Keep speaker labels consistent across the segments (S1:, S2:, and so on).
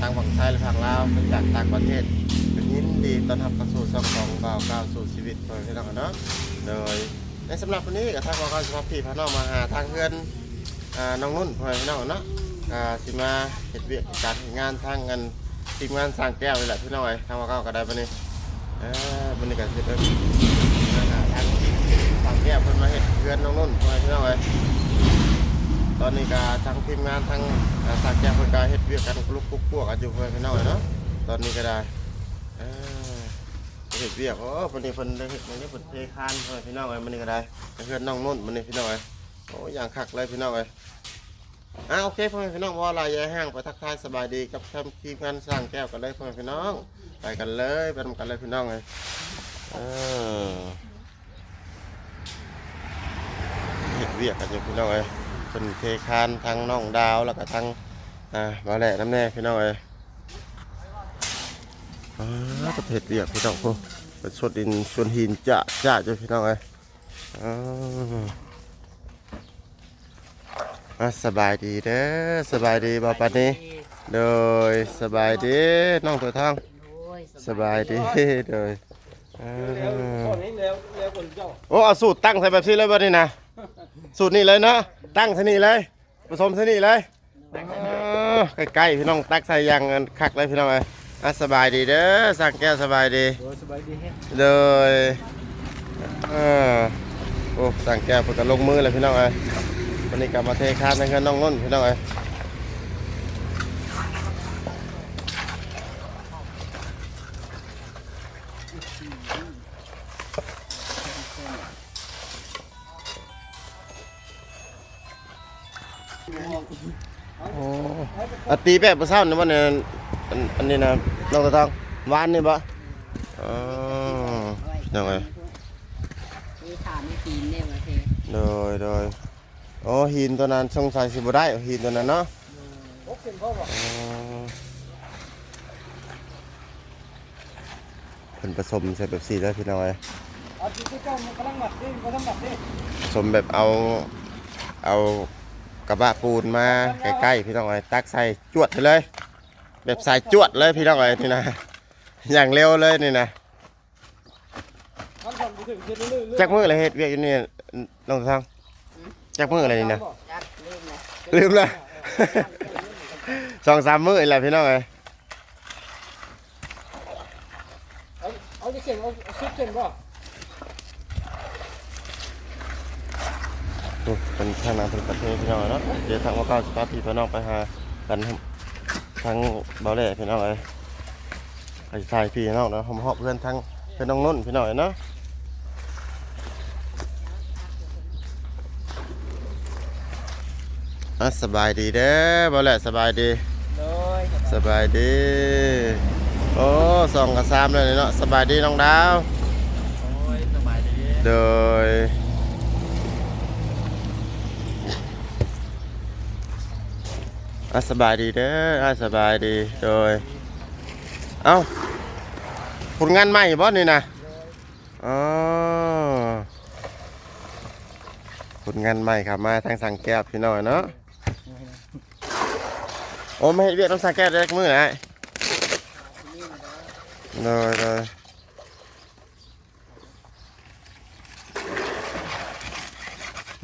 S1: ว่าจะเป็นทางฝั่งไทยหรือฝั่งลาวมาจากต่างประเทศเป็นยินดีต้อนรับเข้าสู่ช่องของบ่าวก้าวสู่ชีวิตของพี่น้องกันเนาะโดยในสำหรับวันนี้กับทางบ่าวก้าวสิพาพี่พาน้องมาหาทางเพื่อนอ่าน้องนุ่นพ่อแม่พี่น้องเนาะอ่าสิมาเฮ็ดเวียกการเฮ็ดงานทางเงินทีมงานสร้างแก้วนี่แหละพี่น้องเอ้ทางบ่าวก้าวก็ได้บัดนี้เอ่าบัดนี้ก็สิเป็นอ่าทางสร้างแก้วเพิ่นมาเฮ็ดเพื่อนน้องนุ่นพ่อนพี่น้องเอ้ ตอนนี้ก็ทางทีมงานทางสากแก้วเพิ่นก็เฮ็ดเวียกกันลุกกุ๊กพวกกันอยู่เพิ่อนพี่น้องเนาะตอนนี้ก็ได้เอ่อเฮ็ดเวียกโอ้วันนี้เพิ่นได้เฮ็ดมันนี้เพิ่นเทคานเพิ่อนพี่น้องเอ้ยมันนี้ก็ได้เพื่อนน้องนุ่นมันนี้พี่น้องเอ้ยโอ้อย่างคักเลยพี่น้องเอ้ยอ่าโอเคพ่อแม่พี่น้องว่าลายยายห้างไปทักทายสบายดีกับทางทีมงานสร้างแก้วกันเลยพ่อแม่พี่น้องไปกันเลยไปทำกันเลยพี่น้องเอ้ยเออเฮ็ดเวียกกันอยู่พี่น้องเอ้ย เป็นเทคานทางน้องดาวแล้วก็ทางอ่าบาแหล่น้ำแน่พี่น้องเอ้ยอ่าประเทศเรียกพี่น้องพวกเป็นสวนดินสวนหินจะจะจ้ะพี่น้องเอ้ยอ่าอ่าสบายดีเด้อสบายดีบ่ปานนี้ โดยสบายดีน้องตัวทองสบายดีโดยอ่า
S2: ตอนนี้แล้วคนเจ้า
S1: โอ้เอาสูตรตั้งใส่แบบนี้เลยบ่นี่นะ สูตรนี้เลยเนาะ ตั้งใส่นี่เลยผสมใส่นี่เลยใกล้ๆพี่น้องตักใส่ยางกันคักเลยพี่น้องเอ้ยอะสบายดีเด้อสั่งแก้วสบายดี
S2: เลยสบายดี
S1: โดยเออโอ้สั่งแก้วเพิ่นก็ลงมือเลยพี่น้องเอ้ยวันนี้กลับมาเทคานในเงินน้องนุ่นพี่น้องเอ้ย โอ้อะตีแบบบ่เช้านี่บ่เนี่ยอันอันนี้นะน้องตะทองหวานนี่บ่อ๋อยังไง
S3: คือถามไม่ตีนเนี่ยมาเท
S1: โดยโดยโอ้หินตัวนั้นสงสัยสิบ่ได้หินตัวนั้นเนาะ
S2: โอ้เป็นพ่อบอก
S1: อ๋อเป็นผสมใส่แบบสีได้พี่น้อย
S2: เอาที่เจ้ามันกำลังหมัดดิกำลังหมัดดิ
S1: ผสมแบบเอาเอา กระบะปูนมาใกล้ๆพี่น้องเอ้ยตักใส่จวดไปเลย แบบใส่จวดเลยพี่น้องเอ้ยนี่นะอย่างเร็วเลยนี่นะจักมืออะไรเฮ็ดเวียกอยู่นี่น้องทางจักมืออะไรนี่นะ
S3: ลืมเลย
S1: ลืมละสองสามมื้อนี่แหละพี่น้องเอ้ย
S2: เอาเอาเข่งเอาซุปเข่งบ่
S1: นี่เป็นทางน้ำเป็นประเทศพี่น้องเนาะเดี๋ยวทางว่าก้าวสปาพี่พี่น้องไปหากันทางเบาเล่พี่น้องเอ้ยไปถ่ายพี่น้องเนาะหอมหอบเพื่อนทางเพื่อนน้องนุ่นพี่น้องเอ้ยเนาะอะสบายดีเด้อเบาเล่สบายดี
S2: โดย
S1: สบายดีโอ้สองกับสามเลยเนาะสบายดีน้องดาว
S2: โอ้ยสบายดี
S1: โดย อะสบายดีเด้ออะสบายดีโดย เอ้าผลงานใหม่บ่นี่นะอ๋อผลงานใหม่ครับมาทางสังแก้วพี่น้อยเนาะโอ้ไม่เห็นเวียดน้ำสังแก้วได้จักมือนะโดยโดย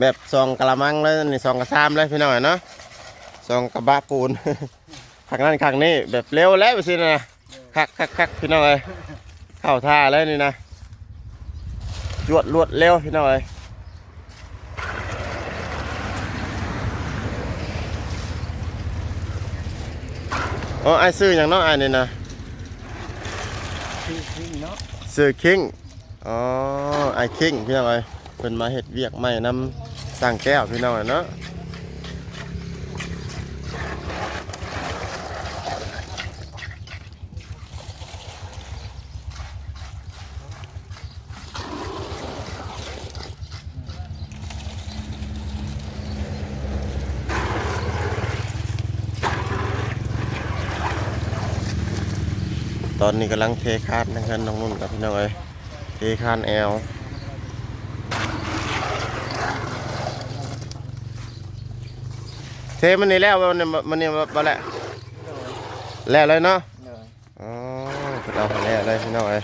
S1: แบบซองกะละมังเลยนี่ซองกระซามเลยพี่น้อยเนาะ ซองกระบะปูนขังนั้นขังนี้แบบเร็วแล้วสินะคักคักคักพี่น้อยเข้าท่าเลยนี่นะรวดรวดเร็วพี่น้อยโอ้ไอซื้ออย่างน้องไอนี่นะ
S2: คือคือเนาะ
S1: ซื้อคิงอ๋อไอคิงพี่น้อยเป็นมาเห็ดเวียกใหม่นำสั่งแก้วพี่น้อยเนาะ ตอนนี้กำลังเทคานนะครับน้องนุ่นกับพี่น้องเอ้ยเทคานแอลเทมันนี่แล้วมันนี่มันนี่บ่แหละแล้วเลยเนาะ
S2: เลย
S1: อ๋อเพิ่นเอาให้แล้วเลยพี่น้องเอ้ย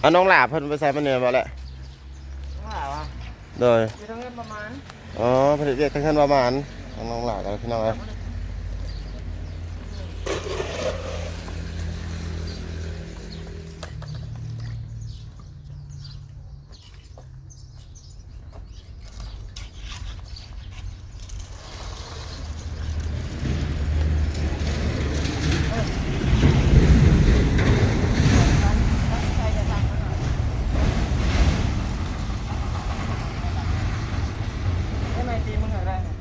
S1: เอาน้องหลาเพิ่นไปใส่มันเนี่ยบ่แหละ
S2: ว่าวะ
S1: โดย
S2: มีทั้งเงินประมาณ
S1: อ๋อผลิตเรียกทั้งขั้นประมาณของน้องหลากันพี่น้องเอ้ย
S2: ไอ้ไม่ตีมึงอะไรเนี่ย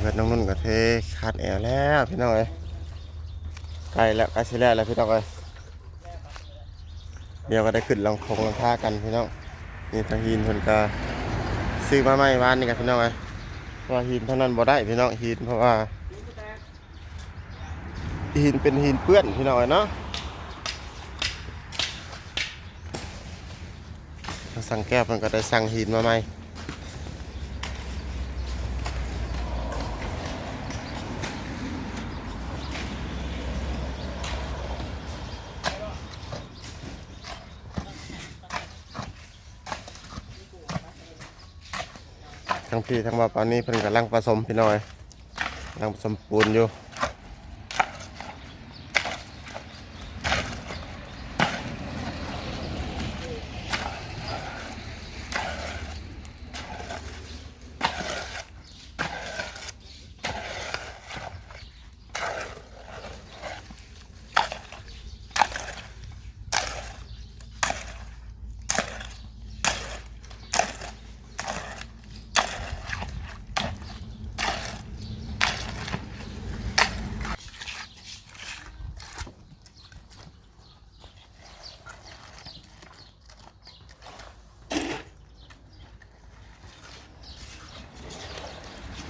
S1: เกิดน้องนุ่นกับเท ขาดแอร์แล้วพี่น้องเอ้ยใกล้แล้วใกล้สิแล้วแล้วพี่น้องเอ้ยเดี๋ยวก็ได้ขึ้นลองคงลองท่ากันพี่น้องนี่ทางหินเพิ่นก็ซื้อมาใหม่วานนี่กับพี่น้องเอ้ยเพราะว่าหินเท่านั้นบ่ได้พี่น้องหินเพราะว่าหินเป็นหินเปื้อนพี่น้องเอ้ยเนาะสั่งแก้วเพิ่นก็ได้สั่งหินมาใหม่ ที่ทั้งบ่าวปานนี้เพิ่นกำลังผสมพี่น้อยกำลังผสมปูนอยู่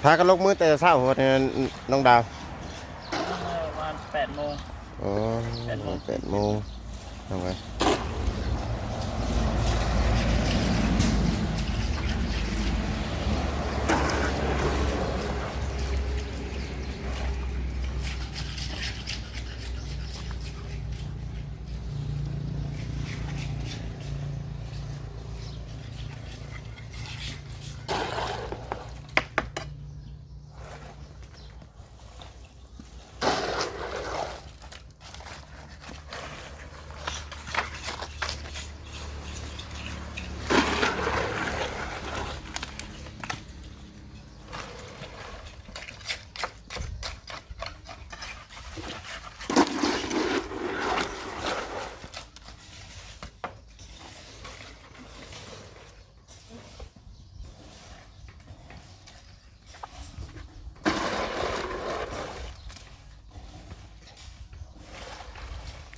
S1: พากันลกมือแต่เช้าหัวเนี่ยน้องดาว
S2: ประมาณแปดโมง
S1: อ๋อ
S2: แปดโมง
S1: แปดโมงทำไง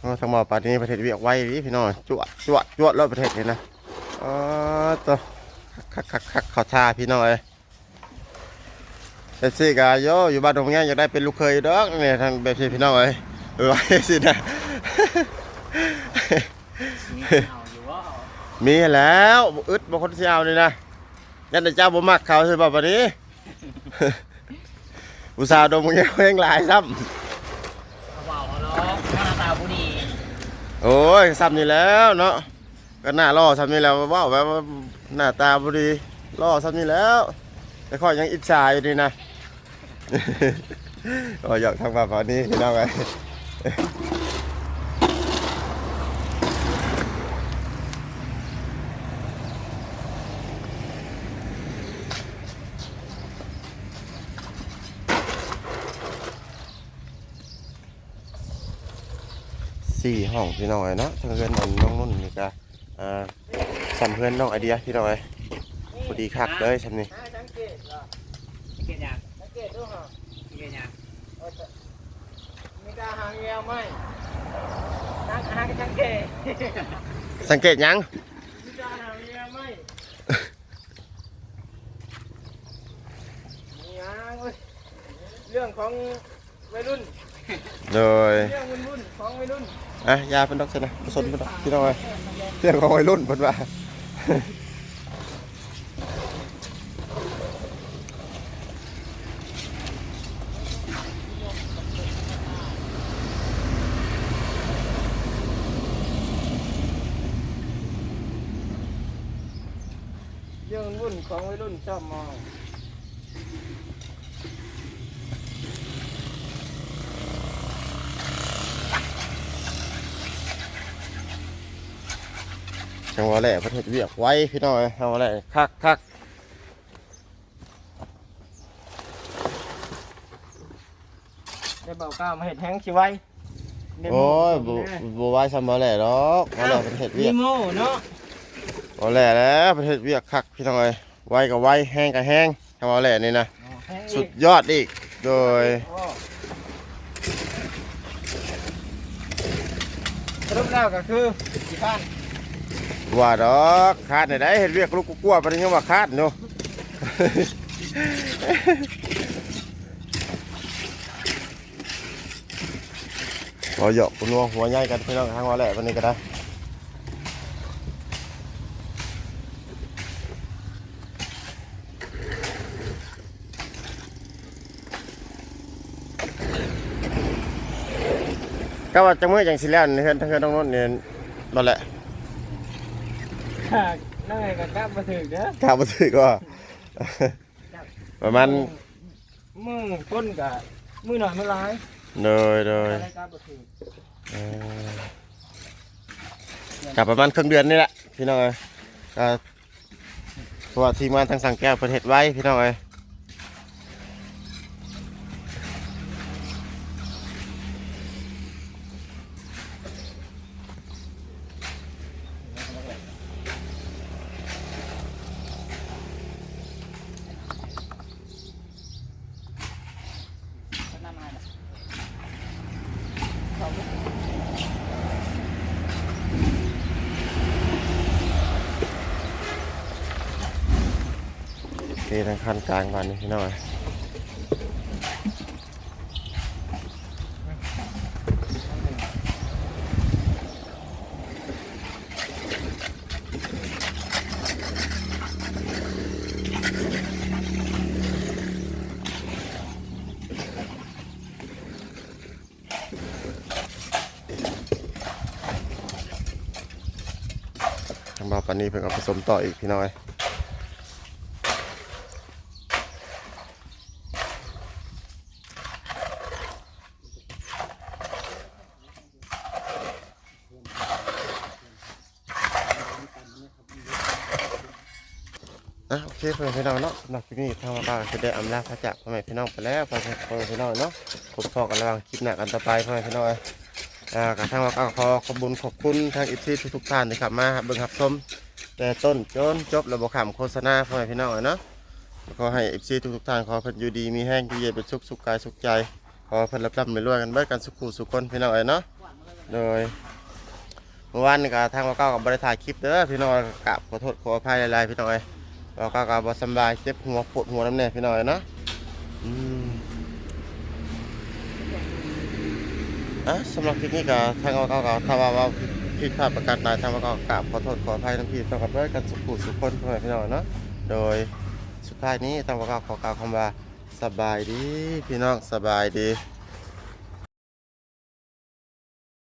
S1: โอ้ทั้งบ่าวปานนี้ประเทศเวียกไว้พี่น้อยจวดจวดจวดรถประเทศนี่นะอ๋อตัวคักคักคักเขาท่าพี่น้อยเอฟซีกาโยอยู่บ้านตรงนี้อยากได้เป็นลูกเคยดอกเนี่ยทางแบบพี่น้องเอ้ยเออไว้สินะมีแล้วอึดบางคนเสียเอานี่นะยันแต่เจ้าบ่มักเขาใช่ป่ะวันนี้อุตส่าห์ดมมึงยังเงหลายซ้
S2: เอาเบาเขาเนาะหน้าตาผู้ดีำ
S1: โอ้ยซ้ำนี่แล้วเนาะก็หน้าล่อซ้ำนี่แล้วว้าวแบบว่าหน้าตาพอดีล่อซ้ำนี่แล้ว แต่ข้อยยังอิจฉาอยู่ดีนะโอ้ยอยากทำแบบนี้พี่น้องไง สี่ห้องพี่น้อยเนาะทางเพื่อนอันน้องนุ่นนี่ก็อ่าสัมเพื่อนน้องไอเดียพี่น้อยพอดีคักเลยฉันนี่
S2: อ่าสังเกตเหรอ
S3: เกียรติยัง
S2: สังเกตดูเหรอ
S3: เกียรติยัง
S2: เออแต่มีจะหางแงวไหมนางหางชังเก
S1: สังเกตหยัง
S2: จะหางแงวไหมนี่ฮะเว้ยเรื่องของวัยรุ่น
S1: โดย
S2: เรื่องวุ่นวุ่นๆของวัยรุ่น
S1: อะยาเป็นดอกเสนะผสมเป็นดอกพี่น้องเอ้ยเรื่องของวัยรุ่นเพิ่นว่า
S2: เรื่องวุ่นของวัยรุ่นชอบมอง
S1: จังหวะแหละประเทศเวียกไว้พี่น้องเอ้ยจังหวะแหละคักคัก
S2: ได้เบาก้าวมาเห็ดแห้งชิไว้ได้
S1: โอ้ย
S2: ห
S1: บ่
S2: แน่
S1: บ่ไหว้ซ้ำบ่แหละดอกบ่แหละประเทศเวีย
S2: มี
S1: ก
S2: โม่เนาะ
S1: บ่แหละแล้วประเทศเวียกคักพี่น้องเอ้ยไว้ก็ไว้แห้งก็แห้งจังหวะแหละนี่นะ
S2: แห้งอีก
S1: สุดยอดอีกโดย
S2: โอ้สรุปแล้วก็คือกี่พัน
S1: ว่าดอกคาดไหนได้เฮ็ดเวียกลูกกลัวๆปนนี้ยังว่าคาดอยู่บ่หยอกคุณนัวหัวใหญ่กันพี่น้องทางว่าแหละวันนี้ก็ได้ก็ว่าจังมื้อจังสิแล้วนี่เฮือนทางเฮือนตรงโน้นนี่นั่นแหละ
S2: นั่งไงกับกลับมาถึงเด้อ
S1: ข้าวบ่ถือก็ ประมาณ
S2: มือก้นกับมือหน่อยไม่ร้าย
S1: โดยโดย
S2: อะไรกลับมาถึง
S1: เอ่อกลับประมาณครึ่งเดือนนี่แหละพี่น้องเอ้ยก็เพราะว่าทีมงานทางสังแก้วเพิ่นเฮ็ดไว้พี่น้องเอ้ย เททางคันกลางก่านนี่หน่อย เอ้ยทางบ่าวปานนี้เพิ่นเอาผสมต่ออีกพี่น้อยอะโอเคเพื่อนพี่น้องเนาะสำหรับคลิปนี้ทางบ้านจะได้อำลาพระจักรพ่อแม่พี่น้องไปแล้วพ่อแม่พี่น้องเนาะพบพอกันระหว่างคลิปหน้ากันต่อไปพ่อแม่พี่น้อง เอ้ยอ่ากับทางว่าก็ขอขอบุญขอบคุณทางอิซีทุกๆท่านที่ขับมาเบิ่งรับชมแต่ต้นจนจบระบบขำโฆษณาพ่อแม่พี่น้องเอ้ยเนาะขอให้อิซีทุกๆท่านขอพิ่นอยู่ดีมีแห้งอยู่เย็นเป็นสุขสุขกายสุขใจ ขอพิ่นรับรับไม่รวยกันเบิดกันสุขุสุขคนพี่น้องเอ้ยเนาะโดยเมื่อวานนี่ก็ทางว่าก็กับบริถ่ายคลิปเด้อพี่น้องกราบขอโทษขออภัยหลายๆพี่น้องเอ้ยเราก็กาบสบายเจ็บหัวปวดหัวน้ำแน่พี่น้อยเนาะอืม อะสำหรับคลิปนี้ก็ทางเราก็ถ้าว่าว่าผิดพลาดประการใดทางเราก็กราบขอโทษขออภัยทั้งพี่ต้องกับด้วยกันสุขุสุขคนเพื่อนพี่น้องเนาะโดยสุดท้ายนี้ทางเราก็ขอกล่าวคำว่าสบายดีพี่น้องสบายดี